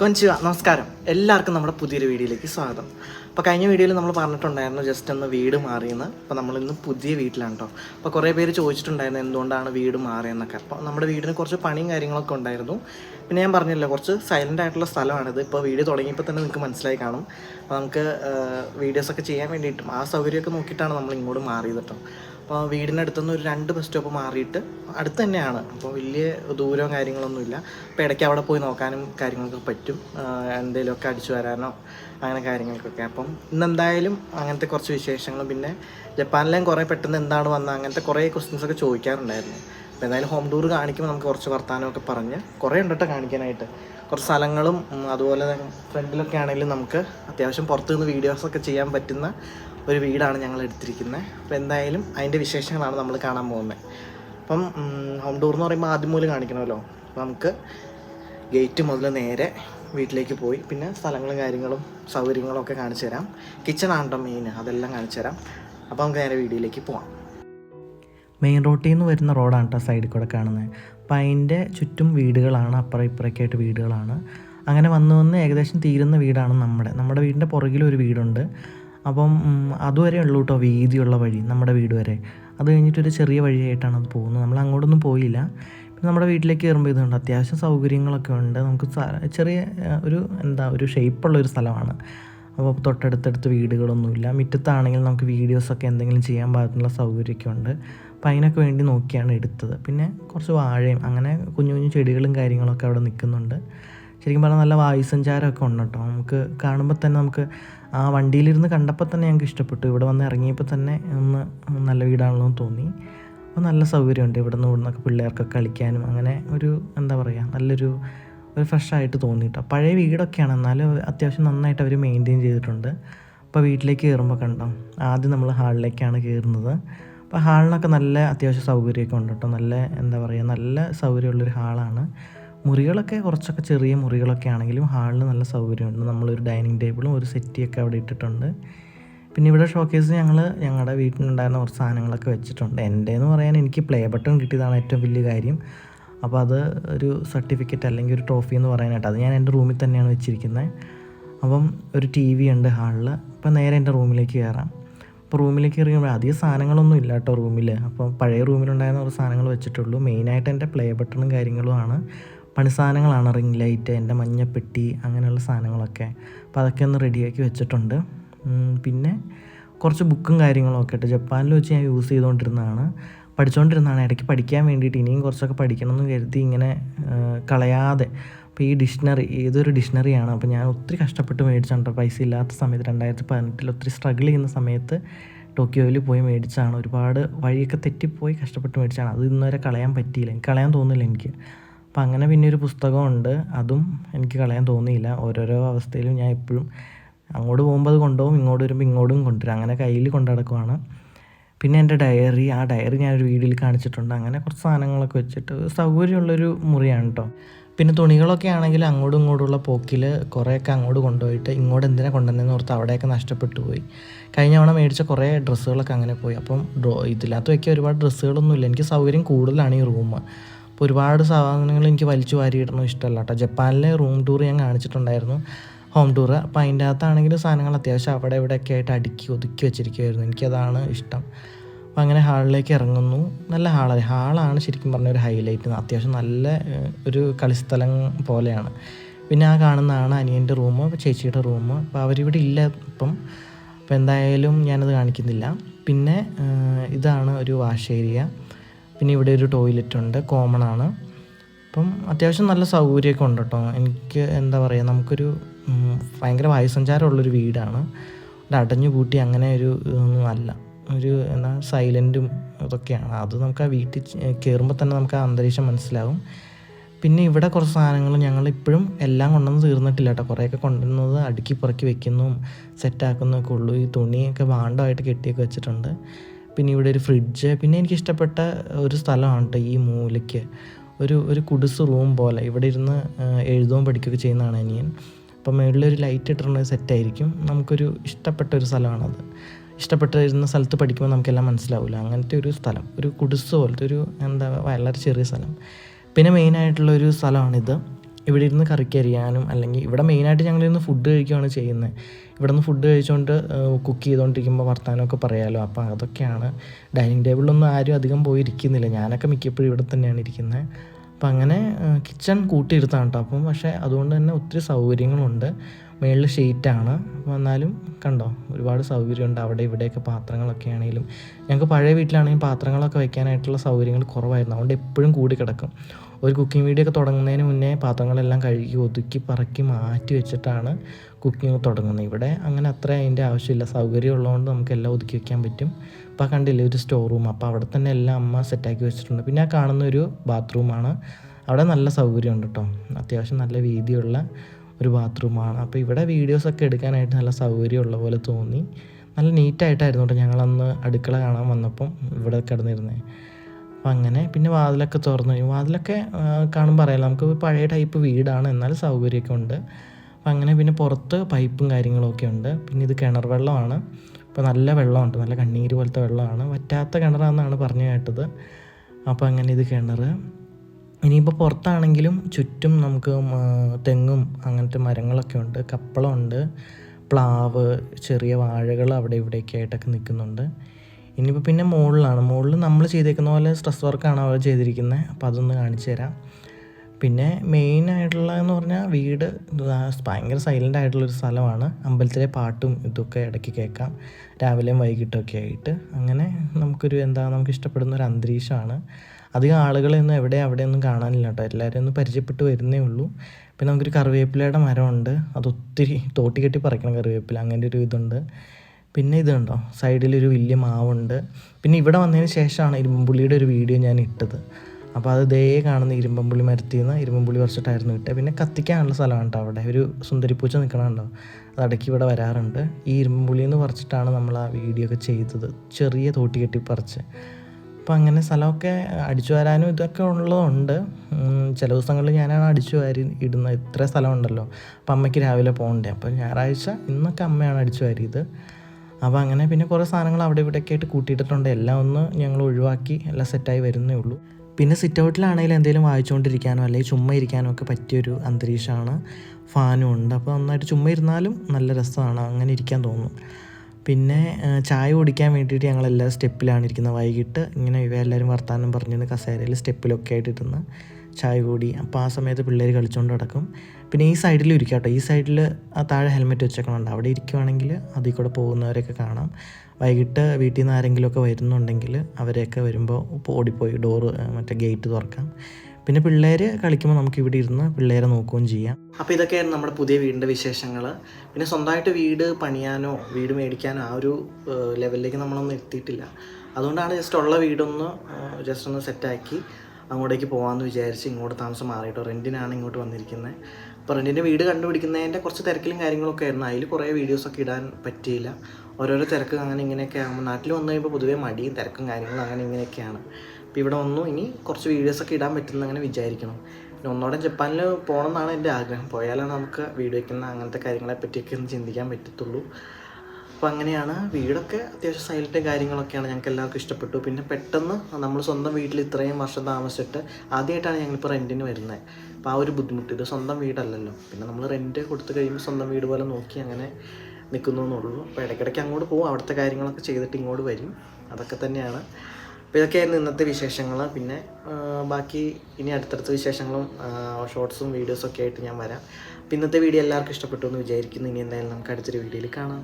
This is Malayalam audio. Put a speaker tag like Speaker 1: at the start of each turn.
Speaker 1: കൊഞ്ചുവ നമസ്കാരം. എല്ലാവർക്കും നമ്മുടെ പുതിയൊരു വീഡിയോയിലേക്ക് സ്വാഗതം. അപ്പോൾ കഴിഞ്ഞ വീഡിയോയിൽ നമ്മൾ പറഞ്ഞിട്ടുണ്ടായിരുന്നു ജസ്റ്റ് ഒന്ന് വീട് മാറിയെന്ന്. അപ്പോൾ നമ്മളിന്ന് പുതിയ വീട്ടിലാണ് കേട്ടോ അപ്പോൾ കുറേ പേര് ചോദിച്ചിട്ടുണ്ടായിരുന്നു എന്തുകൊണ്ടാണ് വീട് മാറിയെന്നൊക്കെ. അപ്പോൾ നമ്മുടെ വീടിന് കുറച്ച് പണിയും കാര്യങ്ങളൊക്കെ ഉണ്ടായിരുന്നു. പിന്നെ ഞാൻ പറഞ്ഞില്ല കുറച്ച് സൈലന്റ് ആയിട്ടുള്ള സ്ഥലമാണിത്. ഇപ്പോൾ വീഡിയോ തുടങ്ങിയപ്പോൾ തന്നെ നിങ്ങൾക്ക് മനസ്സിലായി കാണും. അപ്പോൾ നമുക്ക് വീഡിയോസൊക്കെ ചെയ്യാൻ വേണ്ടിയിട്ടും ആ സൗകര്യമൊക്കെ നോക്കിയിട്ടാണ് നമ്മൾ ഇങ്ങോട്ട് മാറിയത് കേട്ടോ അപ്പോൾ വീടിനടുത്തുനിന്ന് ഒരു രണ്ട് ബസ് സ്റ്റോപ്പ് മാറിയിട്ട് അടുത്ത് തന്നെയാണ്. അപ്പോൾ വലിയ ദൂരവും കാര്യങ്ങളൊന്നുമില്ല. അപ്പോൾ ഇടയ്ക്ക് അവിടെ പോയി നോക്കാനും കാര്യങ്ങളൊക്കെ പറ്റും. എന്തെങ്കിലുമൊക്കെ അടിച്ചു വരാനോ അങ്ങനെ കാര്യങ്ങൾക്കൊക്കെ. അപ്പം ഇന്നെന്തായാലും അങ്ങനത്തെ കുറച്ച് വിശേഷങ്ങളും പിന്നെ ജപ്പാനിലേയും കുറേ പെട്ടെന്ന് എന്താണ് വന്നത്? അങ്ങനത്തെ കുറേ ക്വസ്റ്റ്യൻസ് ഒക്കെ ചോദിക്കാറുണ്ടായിരുന്നു. അപ്പോൾ എന്തായാലും ഹോം ടൂർ കാണിക്കുമ്പോൾ നമുക്ക് കുറച്ച് വർത്തമാനമൊക്കെ പറഞ്ഞ് കുറേ ഉണ്ട് കേട്ടോ കാണിക്കാനായിട്ട്. കുറച്ച് സ്ഥലങ്ങളും അതുപോലെ ഫ്രണ്ടിലൊക്കെ ആണെങ്കിലും നമുക്ക് അത്യാവശ്യം പുറത്തുനിന്ന് വീഡിയോസൊക്കെ ചെയ്യാൻ പറ്റുന്ന ഒരു വീടാണ് ഞങ്ങൾ എടുത്തിരിക്കുന്നത്. അപ്പോൾ എന്തായാലും അതിന്റെ വിശേഷങ്ങളാണ് നമ്മൾ കാണാൻ പോകുന്നത്. അപ്പം ഹോം ടൂർ എന്ന് പറയുമ്പോൾ ആദ്യം മുതൽ കാണിക്കണമല്ലോ. അപ്പോൾ നമുക്ക് ഗേറ്റ് മുതൽ നേരെ വീട്ടിലേക്ക് പോയി പിന്നെ സ്ഥലങ്ങളും കാര്യങ്ങളും സൗകര്യങ്ങളും ഒക്കെ കാണിച്ചു തരാം. കിച്ചൺ ആണ്ടോ മെയിൻ അതെല്ലാം കാണിച്ചു തരാം. അപ്പോൾ നമുക്ക് നേരെ വീഡിയോയിലേക്ക് പോവാം. മെയിൻ റോട്ടിൽ നിന്ന് വരുന്ന റോഡാണ് കേട്ടോ സൈഡിൽ കൂടെ കാണുന്നത്. അപ്പം അതിന്റെ ചുറ്റും വീടുകളാണ് അപ്പുറം ഇപ്പുറക്കായിട്ട് വീടുകളാണ്. അങ്ങനെ വന്നു വന്ന് ഏകദേശം തീരുന്ന വീടാണ് നമ്മുടെ. നമ്മുടെ വീടിന്റെ പുറകിൽ ഒരു വീടുണ്ട്. അപ്പം അതുവരെ ഉള്ളൂ കേട്ടോ വീതിയുള്ള വഴി നമ്മുടെ വീട് വരെ. അത് കഴിഞ്ഞിട്ടൊരു ചെറിയ വഴിയായിട്ടാണ് അത് പോകുന്നത്. നമ്മൾ അങ്ങോട്ടൊന്നും പോയില്ല. പിന്നെ നമ്മുടെ വീട്ടിലേക്ക് കയറുമ്പോൾ ഇതുണ്ട്. അത്യാവശ്യം സൗകര്യങ്ങളൊക്കെ ഉണ്ട്. നമുക്ക് ചെറിയ ഒരു എന്താ ഒരു ഷേപ്പുള്ള ഒരു സ്ഥലമാണ്. അപ്പോൾ തൊട്ടടുത്തടുത്ത് വീടുകളൊന്നുമില്ല. മുറ്റത്താണെങ്കിൽ നമുക്ക് വീഡിയോസൊക്കെ എന്തെങ്കിലും ചെയ്യാൻ പാകത്തിനുള്ള സൗകര്യമൊക്കെ ഉണ്ട്. അപ്പോൾ അതിനൊക്കെ വേണ്ടി നോക്കിയാണ് എടുത്തത്. പിന്നെ കുറച്ച് വാഴയും അങ്ങനെ കുഞ്ഞു കുഞ്ഞു ചെടികളും കാര്യങ്ങളൊക്കെ അവിടെ നിൽക്കുന്നുണ്ട്. ശരിക്കും പറഞ്ഞാൽ നല്ല വായു വായുസഞ്ചാരമൊക്കെ ഉണ്ട് കേട്ടോ നമുക്ക് കാണുമ്പോൾ തന്നെ നമുക്ക് ആ വണ്ടിയിലിരുന്ന് കണ്ടപ്പോൾ തന്നെ ഞങ്ങൾക്ക് ഇഷ്ടപ്പെട്ടു. ഇവിടെ വന്ന് ഇറങ്ങിയപ്പോൾ തന്നെ ഒന്ന് നല്ല വീടാണല്ലോ എന്ന് തോന്നി. അപ്പോൾ നല്ല സൗകര്യമുണ്ട് ഇവിടെ നിന്ന് ഇവിടെ നിന്നൊക്കെ പിള്ളേർക്കൊക്കെ കളിക്കാനും. അങ്ങനെ ഒരു എന്താ പറയുക നല്ലൊരു ഒരു ഫ്രഷായിട്ട് തോന്നി കേട്ടോ. പഴയ വീടൊക്കെയാണ്. എന്നാലും അത്യാവശ്യം നന്നായിട്ട് അവർ മെയിന്റെയിൻ ചെയ്തിട്ടുണ്ട്. അപ്പോൾ വീട്ടിലേക്ക് കയറുമ്പോൾ കണ്ടോ ആദ്യം നമ്മൾ ഹാളിലേക്കാണ് കയറുന്നത്. അപ്പോൾ ഹാളിനൊക്കെ നല്ല അത്യാവശ്യം സൗകര്യമൊക്കെ ഉണ്ട് കേട്ടോ. നല്ല എന്താ പറയുക നല്ല സൗകര്യമുള്ളൊരു ഹാളാണ്. മുറികളൊക്കെ കുറച്ചൊക്കെ ചെറിയ മുറികളൊക്കെ ആണെങ്കിലും ഹാളിൽ നല്ല സൗകര്യമുണ്ട്. നമ്മളൊരു ഡൈനിങ് ടേബിളും ഒരു സെറ്റിയൊക്കെ അവിടെ ഇട്ടിട്ടുണ്ട്. പിന്നെ ഇവിടെ ഷോക്കേസ് ഞങ്ങൾ ഞങ്ങളുടെ വീട്ടിലുണ്ടായിരുന്ന കുറച്ച് സാധനങ്ങളൊക്കെ വെച്ചിട്ടുണ്ട്. എന്റെ എന്ന് പറയാൻ എനിക്ക് പ്ലേ ബട്ടൺ കിട്ടിയതാണ് ഏറ്റവും വലിയ കാര്യം. അപ്പോൾ അത് ഒരു സർട്ടിഫിക്കറ്റ് അല്ലെങ്കിൽ ഒരു ട്രോഫി എന്ന് പറയാനായിട്ട് അത് ഞാൻ എന്റെ റൂമിൽ തന്നെയാണ് വെച്ചിരിക്കുന്നത് അപ്പം ഒരു ടി വി ഉണ്ട് ഹാളിൽ അപ്പം നേരെ എന്റെ റൂമിലേക്ക് കയറാം. അപ്പോൾ റൂമിലേക്ക് ഇറങ്ങുമ്പോൾ അധികം സാധനങ്ങളൊന്നും ഇല്ല കേട്ടോ റൂമിൽ അപ്പം പഴയ റൂമിലുണ്ടായിരുന്ന കുറച്ച് സാധനങ്ങൾ വെച്ചിട്ടുള്ളൂ. മെയിനായിട്ട് എന്റെ പ്ലേ ബട്ടണും കാര്യങ്ങളുമാണ്. പണി സാധനങ്ങളാണ് റിംഗ് ലൈറ്റ് എന്റെ മഞ്ഞപ്പെട്ടി അങ്ങനെയുള്ള സാധനങ്ങളൊക്കെ. അപ്പോൾ അതൊക്കെ ഒന്ന് റെഡിയാക്കി വെച്ചിട്ടുണ്ട്. പിന്നെ കുറച്ച് ബുക്കും കാര്യങ്ങളും ഒക്കെ ഇട്ട് ജപ്പാനിൽ വെച്ച് ഞാൻ യൂസ് ചെയ്തുകൊണ്ടിരുന്നതാണ്. പഠിച്ചുകൊണ്ടിരുന്നതാണ്. ഇടയ്ക്ക് പഠിക്കാൻ വേണ്ടിയിട്ട് ഇനിയും കുറച്ചൊക്കെ പഠിക്കണം എന്ന് കരുതി ഇങ്ങനെ കളയാതെ. അപ്പോൾ ഈ ഡിക്ഷണറി ഏതൊരു ഡിക്ഷണറിയാണ്. അപ്പോൾ ഞാൻ ഒത്തിരി കഷ്ടപ്പെട്ട് മേടിച്ചാണ്. പൈസ ഇല്ലാത്ത സമയത്ത് രണ്ടായിരത്തി പതിനെട്ടിൽ ഒത്തിരി സ്ട്രഗിൾ ചെയ്യുന്ന സമയത്ത് ടോക്കിയോയിൽ പോയി മേടിച്ചാണ്. ഒരുപാട് വഴിയൊക്കെ തെറ്റിപ്പോയി കഷ്ടപ്പെട്ട് മേടിച്ചാണ്. അത് ഇന്നുവരെ കളയാൻ പറ്റിയില്ല. കളയാൻ തോന്നില്ല എനിക്ക്. അപ്പോൾ അങ്ങനെ പിന്നെ ഒരു പുസ്തകമുണ്ട്. അതും എനിക്ക് കളയാൻ തോന്നിയില്ല. ഓരോരോ അവസ്ഥയിലും ഞാൻ എപ്പോഴും അങ്ങോട്ട് പോകുമ്പോൾ അത് കൊണ്ടുപോകും ഇങ്ങോട്ട് വരുമ്പോൾ ഇങ്ങോട്ടും കൊണ്ടുവരും. അങ്ങനെ കയ്യിൽ കൊണ്ടു നടക്കുവാണ്. പിന്നെ എന്റെ ഡയറി ആ ഡയറി ഞാനൊരു വീഡിയോയിൽ കാണിച്ചിട്ടുണ്ട്. അങ്ങനെ കുറച്ച് സാധനങ്ങളൊക്കെ വെച്ചിട്ട് സൗകര്യമുള്ളൊരു മുറിയാണ് കേട്ടോ പിന്നെ തുണികളൊക്കെ ആണെങ്കിൽ അങ്ങോട്ടും ഇങ്ങോട്ടുള്ള പോക്കിൽ കുറേയൊക്കെ അങ്ങോട്ട് കൊണ്ടുപോയിട്ട് ഇങ്ങോട്ട് എന്തിനാ കൊണ്ടുവന്നതെന്ന് ഓർത്ത് അവിടെയൊക്കെ നഷ്ടപ്പെട്ടു പോയി. കഴിഞ്ഞ തവണ മേടിച്ച കുറേ ഡ്രസ്സുകളൊക്കെ അങ്ങനെ പോയി. അപ്പം ഡ്രോ ഇതിനകത്ത് വയ്ക്കാൻ ഒരുപാട് ഡ്രസ്സുകളൊന്നുമില്ല. എനിക്ക് സൗകര്യം കൂടുതലാണ് ഈ റൂം അപ്പോൾ ഒരുപാട് സാധനങ്ങൾ എനിക്ക് വലിച്ചു വാരിയിടണം ഇഷ്ടമല്ല കേട്ടോ. ജപ്പാനിലെ റൂം ടൂർ ഞാൻ കാണിച്ചിട്ടുണ്ടായിരുന്നു ഹോം ടൂർ അപ്പോൾ അതിന്റെ അകത്താണെങ്കിൽ സാധനങ്ങൾ അത്യാവശ്യം അവിടെ ഇവിടെയൊക്കെ ആയിട്ട് അടുക്കി ഒതുക്കി വെച്ചിരിക്കുമായിരുന്നു എനിക്കതാണ് ഇഷ്ടം. അപ്പോൾ അങ്ങനെ ഹാളിലേക്ക് ഇറങ്ങുന്നു. നല്ല ഹാളാണ് ഹാളാണ് ശരിക്കും പറഞ്ഞ ഒരു ഹൈലൈറ്റ് അത്യാവശ്യം നല്ല ഒരു കളിസ്ഥലം പോലെയാണ്. പിന്നെ ആ കാണുന്നതാണ് അനിയന്റെ റൂം ചേച്ചിയുടെ റൂം അപ്പോൾ അവരിവിടെ ഇല്ല ഇപ്പം. അപ്പോൾ എന്തായാലും ഞാനത് കാണിക്കുന്നില്ല. പിന്നെ ഇതാണ് ഒരു വാഷ് ഏരിയ. പിന്നെ ഇവിടെ ഒരു ടോയ്ലറ്റ് ഉണ്ട് കോമൺ ആണ്. അപ്പം അത്യാവശ്യം നല്ല സൗകര്യമൊക്കെ ഉണ്ട് കേട്ടോ എനിക്ക് എന്താ പറയുക നമുക്കൊരു ഭയങ്കര വായുസഞ്ചാരമുള്ളൊരു വീടാണ്. ഒരു അടഞ്ഞു പൂട്ടി അങ്ങനെ ഒരു അല്ല. ഒരു എന്താ സൈലന്റും ഇതൊക്കെയാണ്. അത് നമുക്ക് ആ വീട്ടിൽ കയറുമ്പോൾ തന്നെ നമുക്ക് ആ അന്തരീക്ഷം മനസ്സിലാവും. പിന്നെ ഇവിടെ കുറച്ച് സാധനങ്ങൾ ഞങ്ങൾ ഇപ്പോഴും എല്ലാം കൊണ്ടുവന്ന് തീർന്നിട്ടില്ല കേട്ടോ കുറേയൊക്കെ കൊണ്ടുവന്നത് അടുക്കി പുറക്കി വെക്കുന്നതും സെറ്റാക്കുന്നതൊക്കെ ഉള്ളൂ. ഈ തുണിയൊക്കെ ഭാണ്ഡമായിട്ട് കെട്ടിയൊക്കെ വെച്ചിട്ടുണ്ട്. പിന്നെ ഇവിടെ ഒരു ഫ്രിഡ്ജ് പിന്നെ എനിക്ക് ഇഷ്ടപ്പെട്ട ഒരു സ്ഥലമാണ് കേട്ടോ ഈ മൂലയ്ക്ക്. ഒരു ഒരു കുടിസ് റൂം പോലെ. ഇവിടെ ഇരുന്ന് എഴുതുകയും പഠിക്കുകയൊക്കെ ചെയ്യുന്നതാണ് അനിയൻ. അപ്പം മുകളിലൊരു ലൈറ്റ് ഇട്ടിട്ടുള്ള സെറ്റായിരിക്കും നമുക്കൊരു ഇഷ്ടപ്പെട്ട ഒരു സ്ഥലമാണത്. ഇഷ്ടപ്പെട്ടിരുന്ന സ്ഥലത്ത് പഠിക്കുമ്പോൾ നമുക്കെല്ലാം മനസ്സിലാവില്ല അങ്ങനത്തെ ഒരു സ്ഥലം. ഒരു കുടിസ് പോലത്തെ ഒരു എന്താ വളരെ ചെറിയ സ്ഥലം. പിന്നെ മെയിനായിട്ടുള്ള ഒരു സ്ഥലമാണിത്. ഇവിടെ ഇരുന്ന് കറിക്കരിയാനും അല്ലെങ്കിൽ ഇവിടെ മെയിനായിട്ട് ഞങ്ങൾ ഇരുന്ന് ഫുഡ് കഴിക്കുകയാണ് ചെയ്യുന്നത്. ഇവിടെ നിന്ന് ഫുഡ് കഴിച്ചുകൊണ്ട് കുക്ക് ചെയ്തുകൊണ്ടിരിക്കുമ്പോൾ വർത്തമാനമൊക്കെ പറയാമല്ലോ അപ്പോൾ അതൊക്കെയാണ്. ഡൈനിങ് ടേബിളിലൊന്നും ആരും അധികം പോയിരിക്കുന്നില്ല. ഞാനൊക്കെ മിക്കപ്പോഴും ഇവിടെ തന്നെയാണ് ഇരിക്കുന്നത് അപ്പം അങ്ങനെ കിച്ചൺ കൂട്ടിയിരുത്താണ് കേട്ടോ അപ്പം പക്ഷേ അതുകൊണ്ട് തന്നെ ഒത്തിരി സൗകര്യങ്ങളുണ്ട്. മേളിൽ ഷീറ്റാണ്. എന്നാലും കണ്ടോ ഒരുപാട് സൗകര്യമുണ്ട്. അവിടെ ഇവിടെയൊക്കെ പാത്രങ്ങളൊക്കെ ആണെങ്കിലും. ഞങ്ങൾക്ക് പഴയ വീട്ടിലാണെങ്കിൽ പാത്രങ്ങളൊക്കെ വെക്കാനായിട്ടുള്ള സൗകര്യങ്ങൾ കുറവായിരുന്നു. അതുകൊണ്ട് എപ്പോഴും കൂടി കിടക്കും. ഒരു കുക്കിംഗ് വീഡിയോ ഒക്കെ തുടങ്ങുന്നതിന് മുന്നേ പാത്രങ്ങളെല്ലാം കഴുകി ഒതുക്കി പറക്കി മാറ്റി വെച്ചിട്ടാണ് കുക്കിംഗ് തുടങ്ങുന്നത്. ഇവിടെ അങ്ങനെ അത്ര അതിന്റെ ആവശ്യമില്ല. സൗകര്യം ഉള്ളതുകൊണ്ട് നമുക്ക് എല്ലാം ഒതുക്കി വെക്കാൻ പറ്റും. അപ്പോൾ കണ്ടില്ലേ ഒരു സ്റ്റോർ റൂം അപ്പോൾ അവിടെ തന്നെ എല്ലാം അമ്മ സെറ്റാക്കി വെച്ചിട്ടുണ്ട്. പിന്നെ ആ കാണുന്ന ഒരു ബാത്റൂമാണ് അവിടെ നല്ല സൗകര്യമുണ്ട് കേട്ടോ. അത്യാവശ്യം നല്ല വീതിയുള്ള ഒരു ബാത്റൂമാണ്. അപ്പോൾ ഇവിടെ വീഡിയോസൊക്കെ എടുക്കാനായിട്ട് നല്ല സൗകര്യമുള്ള പോലെ തോന്നി. നല്ല നീറ്റായിട്ടായിരുന്നു കേട്ടോ ഞങ്ങളന്ന് അടുക്കള കാണാൻ വന്നപ്പം ഇവിടെ കിടന്നിരുന്നത് അപ്പം അങ്ങനെ പിന്നെ വാതിലൊക്കെ തുറന്നു. വാതിലൊക്കെ കാണുമ്പോൾ അറിയാലോ നമുക്ക് പഴയ ടൈപ്പ് വീടാണ്. എന്നാൽ സൗകര്യമൊക്കെ ഉണ്ട്. അപ്പം അങ്ങനെ പിന്നെ പുറത്ത് പൈപ്പും കാര്യങ്ങളൊക്കെ ഉണ്ട്. പിന്നെ ഇത് കിണർ വെള്ളമാണ്. അപ്പോൾ നല്ല വെള്ളമുണ്ട് നല്ല കണ്ണീര് പോലത്തെ വെള്ളമാണ്. വറ്റാത്ത കിണറാണെന്നാണ് പറഞ്ഞു കേട്ടത്. അപ്പോൾ അങ്ങനെ ഇത് കിണർ ഇനിയിപ്പോൾ പുറത്താണെങ്കിലും ചുറ്റും നമുക്ക് തെങ്ങും അങ്ങനത്തെ മരങ്ങളൊക്കെ ഉണ്ട് കപ്പളമുണ്ട് പ്ലാവ് ചെറിയ വാഴകൾ അവിടെ ഇവിടെയൊക്കെ ആയിട്ടൊക്കെ നിൽക്കുന്നുണ്ട്. ഇനിയിപ്പോൾ പിന്നെ മുകളിലാണ്. മുകളിൽ നമ്മൾ ചെയ്തേക്കുന്ന പോലെ സ്ട്രെസ് വർക്കാണ് അവർ ചെയ്തിരിക്കുന്നത് അപ്പോൾ അതൊന്ന് കാണിച്ചു തരാം. പിന്നെ മെയിൻ ആയിട്ടുള്ളതെന്ന് പറഞ്ഞാൽ വീട് ഭയങ്കര സൈലന്റ് ആയിട്ടുള്ളൊരു സ്ഥലമാണ്. അമ്പലത്തിലെ പാട്ടും ഇതൊക്കെ ഇടയ്ക്ക് കേൾക്കാം. രാവിലെയും വൈകിട്ടൊക്കെ ആയിട്ട്. അങ്ങനെ നമുക്കൊരു എന്താ നമുക്ക് ഇഷ്ടപ്പെടുന്ന ഒരു അന്തരീക്ഷമാണ്. അധികം ആളുകളെയൊന്നും എവിടെ അവിടെയൊന്നും കാണാനില്ല കേട്ടോ. എല്ലാവരും ഒന്ന് പരിചയപ്പെട്ട് വരുന്നേ ഉള്ളൂ. പിന്നെ നമുക്കൊരു കറിവേപ്പിലയുടെ മരമുണ്ട്. അത് ഒത്തിരി തോട്ടി കെട്ടി പറിക്കണം കറിവേപ്പില. അങ്ങനെ ഒരു ഇതുണ്ട്. പിന്നെ ഇതുണ്ടോ കണ്ടോ? സൈഡിലൊരു വലിയ മാവുണ്ട്. പിന്നെ ഇവിടെ വന്നതിന് ശേഷമാണ് ഇരുമ്പുള്ളിയുടെ ഒരു വീഡിയോ ഞാൻ ഇട്ടത്. അപ്പോൾ അത് ദേ കാണുന്ന ഇരുമ്പമ്പുള്ളി മരത്തിൽ നിന്ന് ഇരുമ്പുള്ളി പറിച്ചിട്ടായിരുന്നു ഇട്ടത്. പിന്നെ കത്തിക്കാനുള്ള സ്ഥലമാണ് കേട്ടോ അവിടെ. ഒരു സുന്ദരിപ്പൂച്ച നിൽക്കണുണ്ടോ അത് ഇടയ്ക്ക് ഇവിടെ വരാറുണ്ട്. ഈ ഇരുമ്പുള്ളിയിൽ നിന്ന് പറിച്ചിട്ടാണ് നമ്മൾ ആ വീഡിയോ ഒക്കെ ചെയ്തത്. ചെറിയ തോട്ടി കെട്ടി പറിച്ച്. അപ്പോൾ അങ്ങനെ സ്ഥലമൊക്കെ അടിച്ചു വരാനും ഇതൊക്കെ ഉള്ളതുണ്ട്. ചില ദിവസങ്ങളിൽ ഞാനാണ് അടിച്ചു വാരി ഇടുന്നത്. ഇത്ര സ്ഥലമുണ്ടല്ലോ. അപ്പം അമ്മയ്ക്ക് രാവിലെ പോകണ്ടേ. അപ്പോൾ ഞായറാഴ്ച ഇന്നൊക്കെ അമ്മയാണ് അടിച്ചു വാരിയത്. അപ്പോൾ അങ്ങനെ പിന്നെ കുറേ സാധനങ്ങൾ അവിടെ ഇവിടെയൊക്കെ ആയിട്ട് കൂട്ടിയിട്ടിട്ടുണ്ട്. എല്ലാം ഒന്ന് ഞങ്ങൾ ഒഴിവാക്കി. എല്ലാം സെറ്റായി വരുന്നേ ഉള്ളൂ. പിന്നെ സിറ്റ് ഔട്ടിലാണെങ്കിലും എന്തെങ്കിലും വായിച്ചുകൊണ്ടിരിക്കാനോ അല്ലെങ്കിൽ ചുമ്മാ ഇരിക്കാനോ ഒക്കെ പറ്റിയൊരു അന്തരീക്ഷമാണ്. ഫാനും ഉണ്ട്. അപ്പോൾ നന്നായിട്ട് ചുമ്മാ ഇരുന്നാലും നല്ല രസമാണ്. അങ്ങനെ ഇരിക്കാൻ തോന്നും. പിന്നെ ചായ കുടിക്കാൻ വേണ്ടിയിട്ട് ഞങ്ങളെല്ലാം സ്റ്റെപ്പിലാണ് ഇരിക്കുന്നത് വൈകിട്ട് ഇങ്ങനെ എല്ലാവരും വർത്താനം പറഞ്ഞിരുന്ന് കസേരയിൽ സ്റ്റെപ്പിലൊക്കെ ആയിട്ട് ഇരുന്ന് ചായ കൂടി. അപ്പോൾ ആ സമയത്ത് പിള്ളേർ കളിച്ചുകൊണ്ട് നടക്കും. പിന്നെ ഈ സൈഡിൽ ഇരിക്കാം കേട്ടോ. ഈ സൈഡിൽ ആ താഴെ ഹെൽമെറ്റ് വെച്ചേക്കണുണ്ട്. അവിടെ ഇരിക്കുവാണെങ്കിൽ അതിൽ കൂടെ പോകുന്നവരെയൊക്കെ കാണാം. വൈകിട്ട് വീട്ടിൽ നിന്ന് ആരെങ്കിലുമൊക്കെ വരുന്നുണ്ടെങ്കിൽ അവരെയൊക്കെ വരുമ്പോൾ ഓടിപ്പോയി ഡോറ് മറ്റേ ഗേറ്റ് തുറക്കാം. പിന്നെ പിള്ളേർ കളിക്കുമ്പോൾ നമുക്ക് ഇവിടെ ഇരുന്ന് പിള്ളേരെ നോക്കുകയും ചെയ്യാം. അപ്പോൾ ഇതൊക്കെയായിരുന്നു നമ്മുടെ പുതിയ വീടിന്റെ വിശേഷങ്ങൾ പിന്നെ സ്വന്തമായിട്ട് വീട് പണിയാനോ വീട് മേടിക്കാനോ ആ ഒരു ലെവലിലേക്ക് നമ്മളൊന്നും എത്തിയിട്ടില്ല. അതുകൊണ്ടാണ് ജസ്റ്റ് ഉള്ള വീടൊന്ന് ജസ്റ്റ് ഒന്ന് സെറ്റാക്കി അങ്ങോട്ടേക്ക് പോകാമെന്ന് വിചാരിച്ച് ഇങ്ങോട്ട് താമസം മാറിയിട്ടോ. റെന്റിനാണ് ഇങ്ങോട്ട് വന്നിരിക്കുന്നത് അപ്പോൾ റെന്റിന്റെ വീട് കണ്ടുപിടിക്കുന്നതിന്റെ കുറച്ച് തിരക്കിലും കാര്യങ്ങളൊക്കെ ആയിരുന്നു. അതിൽ കുറേ വീഡിയോസൊക്കെ ഇടാൻ പറ്റിയില്ല. ഓരോരോ തിരക്ക് അങ്ങനെ ഇങ്ങനെയൊക്കെ ആകുമ്പോൾ നാട്ടിൽ വന്നു കഴിയുമ്പോൾ പൊതുവേ മടിയും തിരക്കും കാര്യങ്ങളും അങ്ങനെ ഇങ്ങനെയൊക്കെയാണ്. അപ്പോൾ ഇവിടെ വന്നു. ഇനി കുറച്ച് വീഡിയോസൊക്കെ ഇടാൻ പറ്റുന്ന അങ്ങനെ വിചാരിക്കണം. പിന്നെ ഒന്നോടെ ജപ്പാനിൽ പോകണം എന്നാണ് എന്റെ ആഗ്രഹം. പോയാലാണ് നമുക്ക് വീഡിയോ വയ്ക്കുന്ന അങ്ങനത്തെ കാര്യങ്ങളെ പറ്റിയൊക്കെ ഒന്ന് ചിന്തിക്കാൻ പറ്റത്തുള്ളൂ. അപ്പോൾ അങ്ങനെയാണ്. വീടൊക്കെ അത്യാവശ്യം സൈലന്റ് കാര്യങ്ങളൊക്കെയാണ് ഞങ്ങൾക്ക് എല്ലാവർക്കും ഇഷ്ടപ്പെട്ടു. പിന്നെ പെട്ടെന്ന് നമ്മൾ സ്വന്തം വീട്ടിൽ ഇത്രയും വർഷം താമസിച്ചിട്ട് ആദ്യമായിട്ടാണ് ഞങ്ങളിപ്പോൾ റെന്റിന് വരുന്നത് അപ്പോൾ ആ ഒരു ബുദ്ധിമുട്ട്. ഇത് സ്വന്തം വീടല്ലല്ലോ. പിന്നെ നമ്മൾ റെന്റ് കൊടുത്തു കഴിയുമ്പോൾ സ്വന്തം വീട് പോലെ നോക്കി അങ്ങനെ നിൽക്കുന്നു എന്നുള്ളൂ. അപ്പോൾ ഇടയ്ക്കിടയ്ക്ക് അങ്ങോട്ട് പോകും. അവിടുത്തെ കാര്യങ്ങളൊക്കെ ചെയ്തിട്ട് ഇങ്ങോട്ട് വരും. അതൊക്കെ തന്നെയാണ്. അപ്പോൾ ഇതൊക്കെയായിരുന്നു ഇന്നത്തെ വിശേഷങ്ങൾ പിന്നെ ബാക്കി ഇനി അടുത്തടുത്ത വിശേഷങ്ങളും ഷോർട്സും വീഡിയോസൊക്കെ ആയിട്ട് ഞാൻ വരാം. അപ്പോൾ ഇന്നത്തെ വീഡിയോ എല്ലാവർക്കും ഇഷ്ടപ്പെട്ടു എന്ന് വിചാരിക്കുന്നു. ഇനി എന്തായാലും നമുക്ക് അടുത്തൊരു വീഡിയോയിൽ കാണാം.